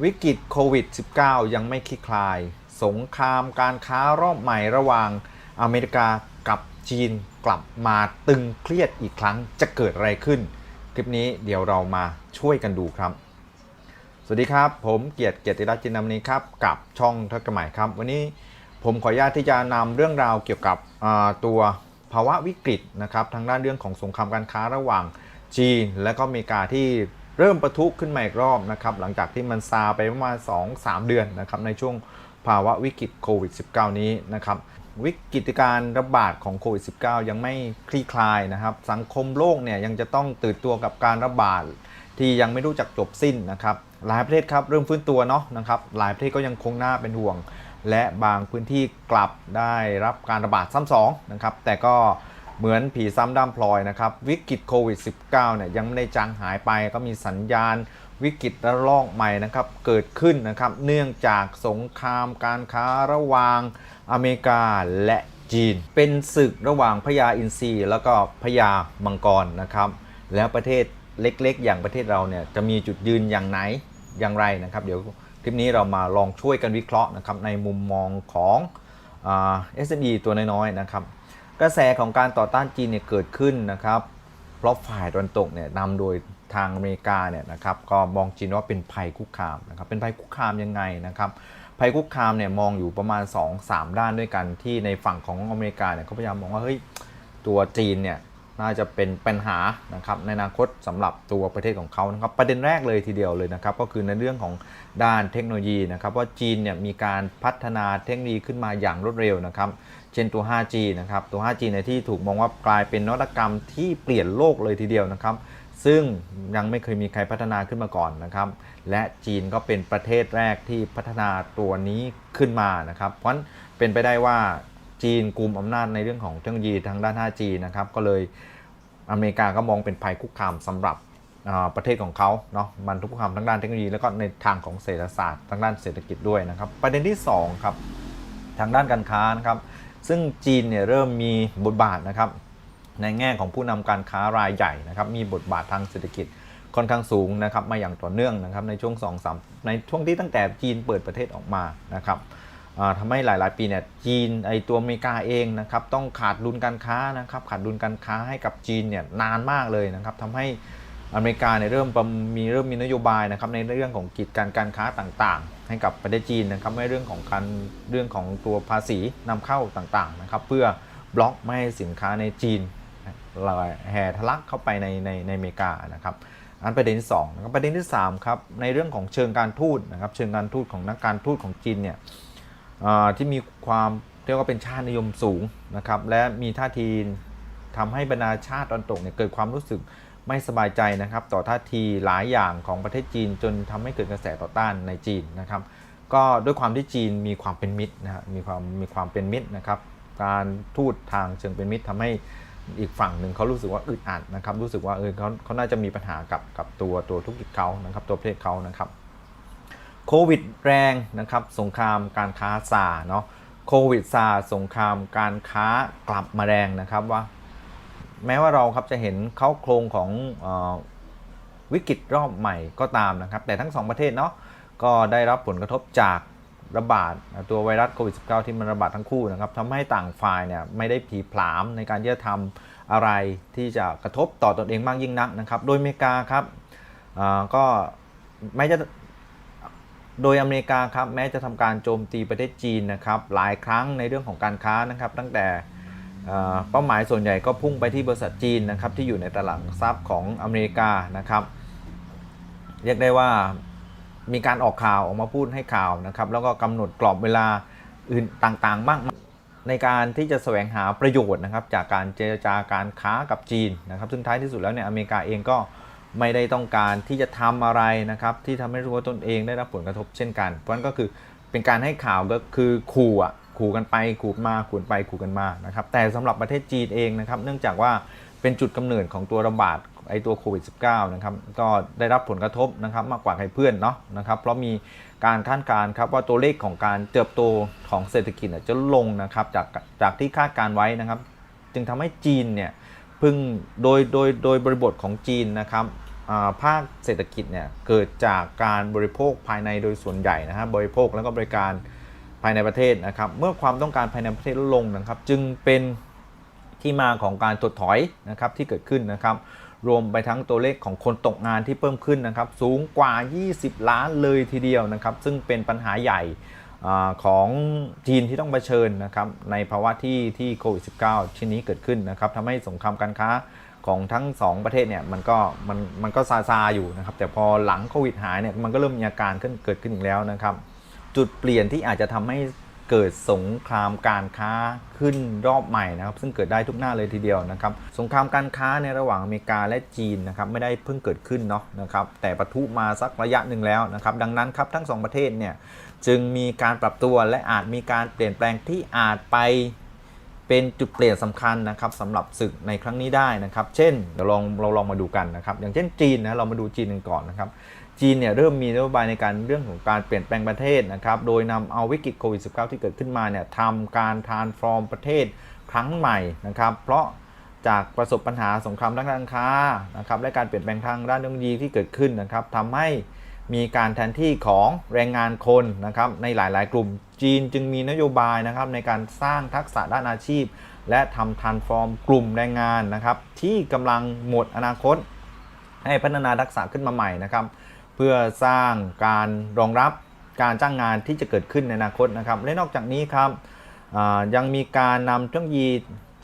วิกฤตโควิด -19 ยังไม่คลี่คลาย สงครามการค้ารอบใหม่ระหว่างอเมริกากับจีนกลับมาตึงเครียดอีกครั้งจะเกิดอะไรขึ้น คลิปนี้เดี๋ยวเรามาช่วยกันดูครับ สวัสดีครับ ผมเกียรติเกียรติรัตน์จินนำนี้ครับกับช่องทักกระหมายครับ วันนี้ผมขออนุญาตที่จะนำเรื่องราวเกี่ยวกับตัวภาวะวิกฤตนะครับทางด้านเรื่องของสงครามการค้าระหว่างจีน และก็อเมริกาที่ เริ่มประทุขึ้นมาอีกรอบนะครับหลังจากที่มันซาไปประมาณ 2-3 เดือนนะครับในช่วงภาวะวิกฤตโควิด -19 นี้นะครับวิกฤตการระบาดของโควิด -19 ยังไม่คลี่คลายนะครับ สังคมโลกเนี่ยยังจะต้องตื่นตัวกับการระบาดที่ยังไม่รู้จักจบสิ้นนะครับหลายประเทศครับเริ่มฟื้นตัวเนาะนะครับหลายประเทศก็ยังคงน่าเป็นห่วง และบางพื้นที่กลับได้รับการระบาดซ้ำสองนะครับแต่ก็ เหมือนผีซ้ำด้ามพลอยนะครับ วิกฤตโควิด -19 เนี่ยยังไม่ได้จางหายไปก็มีสัญญาณวิกฤตระลอกใหม่นะครับ เกิดขึ้นนะครับ เนื่องจากสงครามการค้าระหว่างอเมริกาและจีน เป็นศึกระหว่างพญาอินทรีแล้วก็พญามังกรนะครับ แล้วประเทศเล็กๆ อย่างประเทศเราเนี่ยจะมีจุดยืนอย่างไหนอย่างไรนะครับ เดี๋ยวคลิปนี้เรามาลองช่วยกันวิเคราะห์นะครับในมุมมองของเอ่า SME ตัวน้อยๆนะครับ กระแสของการต่อต้านจีนเนี่ยเกิดขึ้นนะครับ เพราะฝ่ายตะวันตกเนี่ยนำโดยทางอเมริกาเนี่ยนะครับก็มองจีนว่าเป็นภัยคุกคามนะครับเป็นภัยคุกคามยังไงนะครับภัยคุกคามเนี่ยมองอยู่ประมาณ 2-3 ด้านด้วยกันที่ในฝั่งของอเมริกาเนี่ยเขาพยายามมองว่าเฮ้ยตัวจีนเนี่ยน่าจะเป็นปัญหานะครับในอนาคตสำหรับตัวประเทศของเขานะครับประเด็นแรกเลยทีเดียวเลยนะครับก็คือในเรื่องของด้านเทคโนโลยีนะครับว่าจีนเนี่ยมีการพัฒนาเทคโนโลยีขึ้นมาอย่างรวดเร็วนะครับ เช่นตัว 5G นะครับตัว 5G ในที่ถูกมองว่ากลายเป็นนวัตกรรมที่เปลี่ยนโลกเลยทีเดียวนะครับ ซึ่งยังไม่เคยมีใครพัฒนาขึ้นมาก่อนนะครับ และจีนก็เป็นประเทศแรกที่พัฒนาตัวนี้ขึ้นมานะครับ เพราะฉะนั้นเป็นไปได้ว่าจีนกลุ่มอำนาจในเรื่องของเทคโนโลยีทางด้าน 5G นะครับ ก็เลยอเมริกาก็มองเป็นภัยคุกคามสำหรับประเทศของเขาเนาะมันทุกคุกคามทั้งด้านเทคโนโลยีแล้วก็ในทางของเศรษฐศาสตร์ทางด้านเศรษฐกิจด้วยนะครับ ประเด็นที่สองครับ ทางด้านการค้านะครับ ซึ่งจีนเนี่ยเริ่มมีบทบาทนะครับในแง่ของผู้นำการค้ารายใหญ่นะครับมีบทบาททางเศรษฐกิจค่อนข้างสูงนะครับมาอย่างต่อเนื่องนะครับในช่วง2อสในช่วงที่ตั้งแต่จีนเปิดประเทศออกมานะครับทำให้หลาย ๆ ปีเนี่ยจีนไอตัวอเมริกาเองนะครับต้องขาดดุลการค้านะครับขาดดุลการค้าให้กับจีนเนี่ยนานมากเลยนะครับทำให้ อเมริกาเนี่ยเริ่มมีเริ่มมีนโยบายนะครับในเรื่องของกิจการการค้าต่างๆ ให้กับประเทศจีนนะครับในเรื่องของการเรื่องของตัวภาษีนำเข้าต่างๆนะครับเพื่อบล็อกไม่ให้สินค้าในจีนลอยแห่ทะลักเข้าไปในในในอเมริกานะครับอันประเด็นที่2นะครับประเด็นที่3ครับในเรื่องของเชิงการทูตนะครับเชิงการทูตของนักการทูตของจีนเนี่ยที่มีความเรียกว่าเป็นชาตินิยมสูงนะครับและมีท่าทีทำให้บรรดาชาติตะวันตกเนี่ยเกิดความรู้สึก ไม่สบายใจนะครับ ต่อท่าทีหลายอย่างของประเทศจีนจนทำให้เกิดกระแสต่อต้านในจีนนะครับ ก็ด้วยความที่จีนมีความเป็นมิตรนะฮะมีความมีความเป็นมิตรนะครับ การทูตทางเชิงเป็นมิตรทำให้อีกฝั่งหนึ่งเขารู้สึกว่าอึดอัดนะครับ รู้สึกว่าเออเขาเขาน่าจะมีปัญหากับกับตัวตัวธุรกิจเขานะครับ ตัวประเทศเขานะครับโควิดแรงนะครับสงครามการค้าซาเนาะโควิดซาสงครามการค้ากลับมาแรงนะครับว่า แม้ว่าเราครับจะเห็นเขาโครงของออวิกฤตรอบใหม่ก็ตามนะครับ แต่ทั้งสองประเทศเนาะก็ได้รับผลกระทบจากระบาดตัวไวรัสโควิด -19 ที่มันระบาดทั้งคู่นะครับทำให้ต่างฝ่ายเนี่ยไม่ได้ผีผลามในการที่จะทำอะไรที่จะกระทบต่อตนเองมากยิ่งนักนะครับ โดยอเมริกาครับก็แม้จะโดยอเมริกาครับแม้จะทำการโจมตีประเทศจีนนะครับหลายครั้งในเรื่องของการค้านะครับ ตั้งแต่ เป้าหมายส่วนใหญ่ก็พุ่งไปที่บริษัทจีนนะครับที่อยู่ในตลาดหลักทรัพย์ของอเมริกานะครับเรียกได้ว่ามีการออกข่าวออกมาพูดให้ข่าวนะครับแล้วก็กำหนดกรอบเวลาอื่นต่างๆบ้างในการที่จะแสวงหาประโยชน์นะครับจากการเจรจาการค้ากับจีนนะครับซึ่งท้ายที่สุดแล้วเนี่ยอเมริกาเองก็ไม่ได้ต้องการที่จะทำอะไรนะครับที่ทำให้รู้ว่าตนเองได้รับผลกระทบเช่นกัน เพราะฉะนั้นก็คือเป็นการให้ข่าวก็คือขู่อะ ขู่กันไปขู่มาขู่ไปขู่กันมานะครับแต่สำหรับประเทศจีนเองนะครับเนื่องจากว่าเป็นจุดกำเนิดของตัวระบาดไอตัวโควิด -19 นะครับก็ได้รับผลกระทบนะครับมากกว่าใครเพื่อนเนาะนะครับเพราะมีการคาดการณ์ครับว่าตัวเลขของการเติบโตของเศรษฐกิจจะลงนะครับจากจากที่คาดการไว้นะครับ จึงทำให้จีนเนี่ยพิ่งโดยโดยโดยบริบทของจีนนะครับภาคเศรษฐกิจเนี่ยเกิดจากการบริโภคภายในโดยส่วนใหญ่นะฮะบริโภคแล้วก็บริการ ภายในประเทศนะครับ เมื่อความต้องการภายในประเทศลดลงนะครับ จึงเป็นที่มาของการถดถอยนะครับที่เกิดขึ้นนะครับ รวมไปทั้งตัวเลขของคนตกงานที่เพิ่มขึ้นนะครับ สูงกว่า 20 ล้านเลยทีเดียวนะครับ ซึ่งเป็นปัญหาใหญ่ของจีนที่ต้องเผชิญนะครับ ในภาวะที่ที่โควิด -19 ชิ้นนี้เกิดขึ้นนะครับทำให้สงครามการค้าของทั้ง 2 ประเทศเนี่ยมันก็มันมันก็ซาซาอยู่นะครับ แต่พอหลังโควิดหายเนี่ยมันก็เริ่มมีอาการขึ้นเกิดขึ้นอีกแล้วนะครับ จุดเปลี่ยนที่อาจจะทำให้เกิดสงครามการค้าขึ้นรอบใหม่นะครับ ซึ่งเกิดได้ทุกหน้าเลยทีเดียวนะครับ สงครามการค้าในระหว่างอเมริกาและจีนนะครับไม่ได้เพิ่งเกิดขึ้นเนาะนะครับ แต่ปะทุมาสักระยะหนึ่งแล้วนะครับ ดังนั้นครับทั้งสองประเทศเนี่ยจึงมีการปรับตัวและอาจมีการเปลี่ยนแปลงที่อาจไป เป็นจุดเปลี่ยนสำคัญนะครับสำหรับศึกในครั้งนี้ได้นะครับ เช่นเดี๋ยวลองเราลองมาดูกันนะครับ อย่างเช่นจีนนะเรามาดูจีนกันก่อนนะครับจีนเนี่ยเริ่มมีนโยบายในการเรื่องของการเปลี่ยนแปลงประเทศนะครับ โดยนำเอาวิกฤตโควิด -19 ที่เกิดขึ้นมาเนี่ยทำการทานฟอร์มประเทศครั้งใหม่นะครับ เพราะจากประสบปัญหาสงครามทางการค้านะครับและการเปลี่ยนแปลงทางด้านเทคโนโลยีที่เกิดขึ้นนะครับทำให้ มีการแทนที่ของแรงงานคนนะครับในหลาย ๆ กลุ่มจีนจึงมีนโยบายนะครับในการสร้างทักษะด้านอาชีพ และทำทันฟอร์มกลุ่มแรงงานนะครับที่กำลังหมดอนาคต ให้พัฒนาทักษะขึ้นมาใหม่นะครับเพื่อสร้างการรองรับการจ้างงานที่จะเกิดขึ้นในอนาคตนะครับและนอกจากนี้ครับยังมีการนำเทคโนโลยี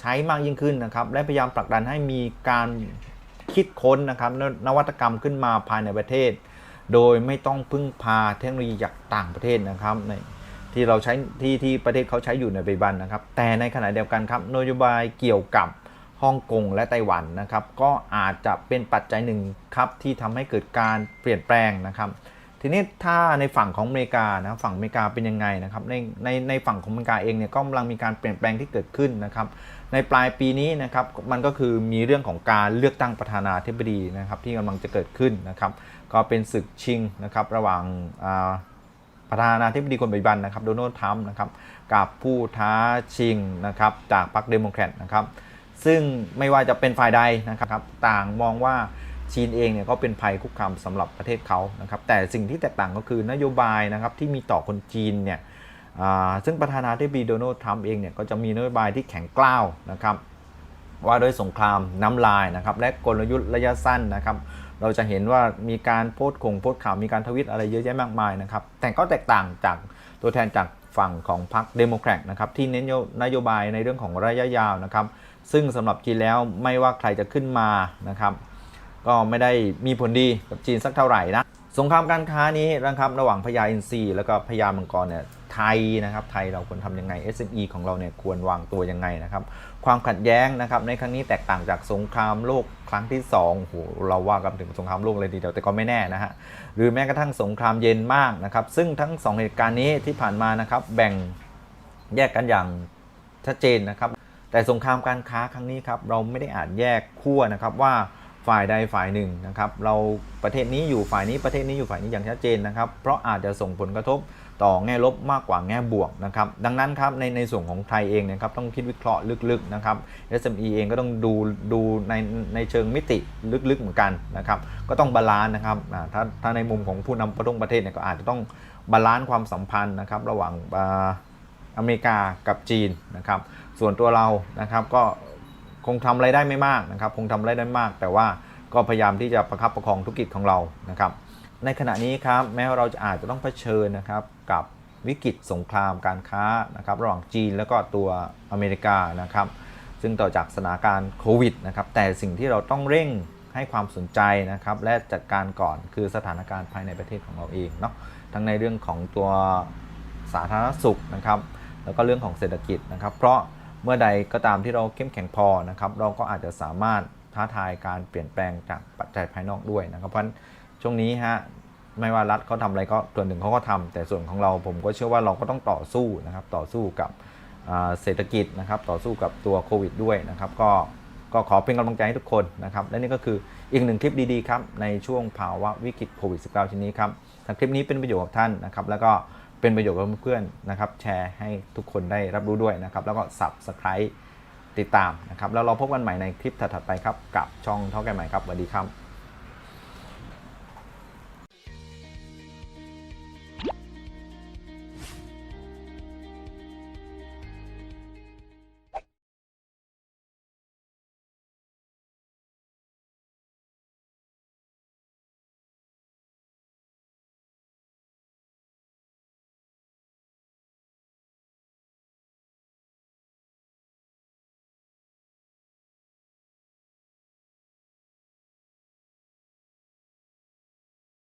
ใช้มากยิ่งขึ้นนะครับและพยายามผลักดันให้มีการคิดค้นนะครับนนวัตกรรมขึ้นมาภายในประเทศ โดยไม่ต้องพึ่งพาเทคโนโลยีจากต่างประเทศนะครับในที่เราใช้ที่ที่ประเทศเขาใช้อยู่ในปัจจุบันนะครับ แต่ในขณะเดียวกันครับนโยบายเกี่ยวกับฮ่องกงและไต้หวันนะครับ ก็อาจจะเป็นปัจจัยหนึ่งครับที่ทำให้เกิดการเปลี่ยนแปลงนะครับ ทีนี้ถ้าในฝั่งของอเมริกานะฝั่งอเมริกาเป็นยังไงนะครับในในในฝั่งของอเมริกาเองเนี่ยก็กำลังมีการเปลี่ยนแปลงที่เกิดขึ้นนะครับ ในปลายปีนี้นะครับมันก็คือมีเรื่องของการเลือกตั้งประธานาธิบดีนะครับที่กำลังจะเกิดขึ้นนะครับก็เป็นศึกชิงนะครับระหว่างประธานาธิบดีคนปัจจุบันนะครับโดนัลด์ทรัมป์นะครับกับผู้ท้าชิงนะครับจากพรรคเดโมแครตนะครับซึ่งไม่ว่าจะเป็นฝ่ายใดนะครับต่างมองว่าจีนเองเนี่ยก็เป็นภัยคุกคามสำหรับประเทศเขานะครับแต่สิ่งที่แตกต่างก็คือนโยบายนะครับที่มีต่อคนจีนเนี่ย ซึ่งประธานาธิบดีโดนัลด์ทรัมป์เองเนี่ยก็จะมีนโยบายที่แข็งกร้าวนะครับว่าด้วยสงครามน้ำลายนะครับและกลยุทธ์ระยะสั้นนะครับเราจะเห็นว่ามีการโพสต์คงโพสต์ข่าวมีการทวิตอะไรเยอะแยะมากมายนะครับแต่ก็แตกต่างจากตัวแทนจากฝั่งของพรรคเดโมแครตนะครับที่เน้นนโยบายในเรื่องของระยะยาวนะครับซึ่งสำหรับจีนแล้วไม่ว่าใครจะขึ้นมานะครับก็ไม่ได้มีผลดีกับจีนสักเท่าไหร่นะ สงครามการค้านี้นะครับระหว่างพญาอินทรีแล้วก็พญามังกรเนี่ยไทยนะครับไทยเราควรทำยังไง SME ของเราเนี่ยควรวางตัวยังไงนะครับความขัดแย้งนะครับในครั้งนี้แตกต่างจากสงครามโลกครั้งที่2โอ้โหเราว่ากันถึงสงครามโลกเลยทีเดียวแต่ก็ไม่แน่นะฮะหรือแม้กระทั่งสงครามเย็นมากนะครับซึ่งทั้งสองเหตุการณ์นี้ที่ผ่านมานะครับแบ่งแยกกันอย่างชัดเจนนะครับแต่สงครามการค้าครั้งนี้ครับเราไม่ได้อ่าจแยกขั้วนะครับว่า ฝ่ายใดฝ่ายหนึ่งนะครับ เราประเทศนี้อยู่ฝ่ายนี้ประเทศนี้อยู่ฝ่ายนี้อย่างชัดเจนนะครับ เพราะอาจจะส่งผลกระทบต่อแง่ลบมากกว่าแง่บวกนะครับ ดังนั้นครับในในส่วนของไทยเองนะครับต้องคิดวิเคราะห์ลึกๆนะครับ SME เองก็ต้องดูดูในในเชิงมิติลึกๆเหมือนกันนะครับ ก็ต้องบาลานซ์นะครับถ้าถ้าในมุมของผู้นำประเทศประเทศเนี่ยก็อาจจะต้องบาลานซ์ความสัมพันธ์นะครับ ระหว่างอเมริกากับจีนนะครับ ส่วนตัวเรานะครับก็ คงทำอะไรได้ไม่มากนะครับ คงทำอะไรได้มาก แต่ว่าก็พยายามที่จะประคับประคองธุรกิจของเรานะครับ ในขณะนี้ครับแม้ว่าเราจะอาจจะต้องเผชิญนะครับกับวิกฤตสงครามการค้านะครับระหว่างจีนแล้วก็ตัวอเมริกานะครับ ซึ่งต่อจากสถานการณ์โควิดนะครับ แต่สิ่งที่เราต้องเร่งให้ความสนใจนะครับและจัดการก่อนคือสถานการณ์ภายในประเทศของเราเองเนาะทั้งในเรื่องของตัวสาธารณสุขนะครับ แล้วก็เรื่องของเศรษฐกิจนะครับ เพราะ เมื่อใดก็ตามที่เราเข้มแข็งพอนะครับ เราก็อาจจะสามารถท้าทายการเปลี่ยนแปลงจากปัจจัยภายนอกด้วยนะครับ เพราะฉะนั้นช่วงนี้ฮะไม่ว่ารัฐเขาทำอะไรก็ส่วนหนึ่งเขาก็ทำแต่ส่วนของเราผมก็เชื่อว่าเราก็ต้องต่อสู้นะครับ ต่อสู้กับเศรษฐกิจนะครับ ต่อสู้กับตัวโควิดด้วยนะครับ ก็ก็ขอเป็นกำลังใจให้ทุกคนนะครับ และนี่ก็คืออีกหนึ่งคลิปดีๆครับในช่วงภาวะวิกฤตโควิด -19 ชิ้นนี้ครับถ้าคลิปนี้เป็นประโยชน์กับท่านนะครับ แล้วก็ เป็นประโยชน์กับเพื่อนๆนะครับ แชร์ให้ทุกคนได้รับรู้ด้วยนะครับ แล้วก็ subscribe ติดตามนะครับ แล้วเราพบกันใหม่ในคลิปถัดๆไปครับ กับช่องเท่าแก่ใหม่ครับสวัสดีครับ